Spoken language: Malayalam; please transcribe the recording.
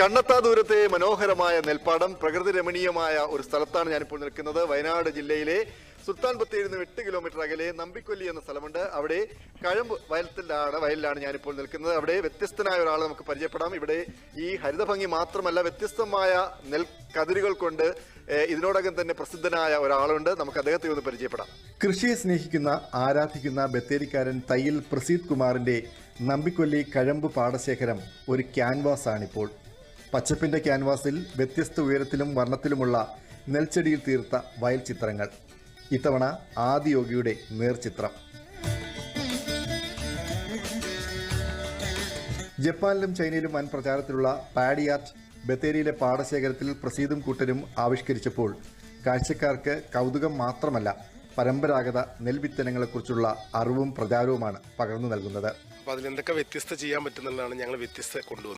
കണ്ണത്താ ദൂരത്തെ മനോഹരമായ നെൽപ്പാടം പ്രകൃതി രമണീയമായ ഒരു സ്ഥലത്താണ് ഞാനിപ്പോൾ നിൽക്കുന്നത്. വയനാട് ജില്ലയിലെ സുൽത്താൻ ബത്തേരിയിൽ നിന്ന് എട്ട് കിലോമീറ്റർ അകലെ നമ്പിക്കൊല്ലി എന്ന സ്ഥലമുണ്ട്. അവിടെ കഴമ്പ് വയലത്തിലാണ് വയലിലാണ് ഞാനിപ്പോൾ നിൽക്കുന്നത്. അവിടെ വ്യത്യസ്തനായ ഒരാളെ നമുക്ക് പരിചയപ്പെടാം. ഇവിടെ ഈ ഹരിതഭംഗി മാത്രമല്ല വ്യത്യസ്തമായ നെൽ കതിരുകൾ കൊണ്ട് ഇതിനോടകം തന്നെ പ്രസിദ്ധനായ ഒരാളുണ്ട്. നമുക്ക് അദ്ദേഹത്തെ ഒന്ന് പരിചയപ്പെടാം. കൃഷിയെ സ്നേഹിക്കുന്ന ആരാധിക്കുന്ന ബത്തേരിക്കാരൻ തയ്യിൽ പ്രസീദ് കുമാറിന്റെ നമ്പിക്കൊല്ലി കഴമ്പ് പാടശേഖരം ഒരു ക്യാൻവാസ് ആണിപ്പോൾ പച്ചപ്പിന്റെ ക്യാൻവാസിൽ വ്യത്യസ്ത ഉയരത്തിലും വർണത്തിലുമുള്ള നെൽച്ചെടിയിൽ തീർത്ത വയൽ ചിത്രങ്ങൾ. ഇത്തവണ ആദിയോഗിയുടെ നേർചിത്രം. ജപ്പാനിലും ചൈനയിലും വൻ പ്രചാരത്തിലുള്ള പാഡി ആർട്ട് ബത്തേരിയിലെ പാടശേഖരത്തിൽ പ്രസീതും കൂട്ടരും ആവിഷ്കരിച്ചപ്പോൾ കാഴ്ചക്കാർക്ക് കൗതുകം മാത്രമല്ല പരമ്പരാഗത നെൽവിത്തനങ്ങളെക്കുറിച്ചുള്ള അറിവും പ്രചാരവുമാണ് പകർന്നു നൽകുന്നത്. അപ്പോൾ അതിലെന്തൊക്കെ വ്യത്യസ്ത ചെയ്യാൻ പറ്റുന്നുള്ളതാണ് ഞങ്ങൾ വ്യത്യസ്ത കൊണ്ടുവന്നത്.